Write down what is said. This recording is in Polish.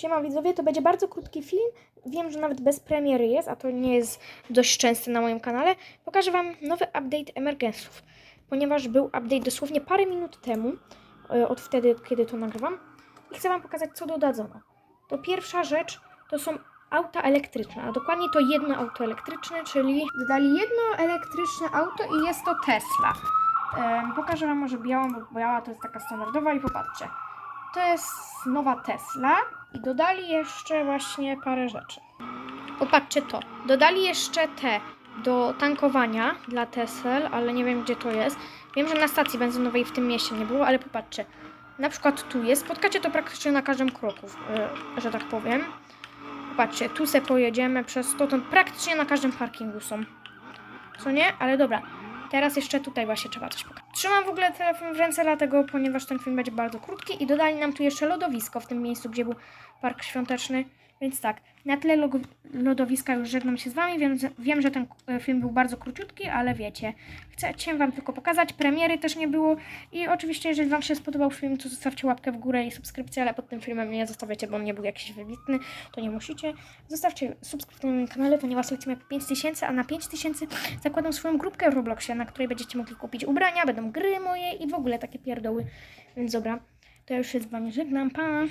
Siema widzowie, to będzie bardzo krótki film. Wiem, że nawet bez premiery jest, a to nie jest dość częste na moim kanale. Pokażę Wam nowy update Emergensów, ponieważ był update dosłownie parę minut temu, e, od wtedy, kiedy to nagrywam. I chcę Wam pokazać, co dodadzono. To pierwsza rzecz to są auta elektryczne, a dokładnie to jedno auto elektryczne, czyli dodali jedno elektryczne auto i jest to Tesla. Pokażę Wam może białą, bo biała to jest taka standardowa i popatrzcie. To jest nowa Tesla i dodali jeszcze właśnie parę rzeczy. Popatrzcie to. Dodali jeszcze te do tankowania dla Tesel, ale nie wiem gdzie to jest. Wiem, że na stacji benzynowej w tym mieście nie było, ale popatrzcie. Na przykład tu jest. Spotkacie to praktycznie na każdym kroku, yy, że tak powiem. Popatrzcie, tu se pojedziemy przez to, to praktycznie na każdym parkingu są. Co nie? Ale dobra. Teraz jeszcze tutaj właśnie trzeba coś pokazać. Trzymam w ogóle telefon w ręce, dlatego, ponieważ ten film będzie bardzo krótki i dodali nam tu jeszcze lodowisko w tym miejscu, gdzie był park świąteczny. Więc tak, na tle lodowiska już żegnam się z Wami. Że- wiem, że ten e, film był bardzo króciutki, ale wiecie, chcę Wam tylko pokazać. Premiery też nie było. I oczywiście, jeżeli Wam się spodobał film, to zostawcie łapkę w górę i subskrypcję, ale pod tym filmem nie zostawiacie, bo on nie był jakiś wybitny, to nie musicie. Zostawcie subskrypcję na moim kanale, ponieważ lecimy 5000, a na 5000 zakładam swoją grupkę w Robloxie, na której będziecie mogli kupić ubrania, będą gry moje i w ogóle takie pierdoły. Więc dobra, to ja już się z Wami żegnam. Pa!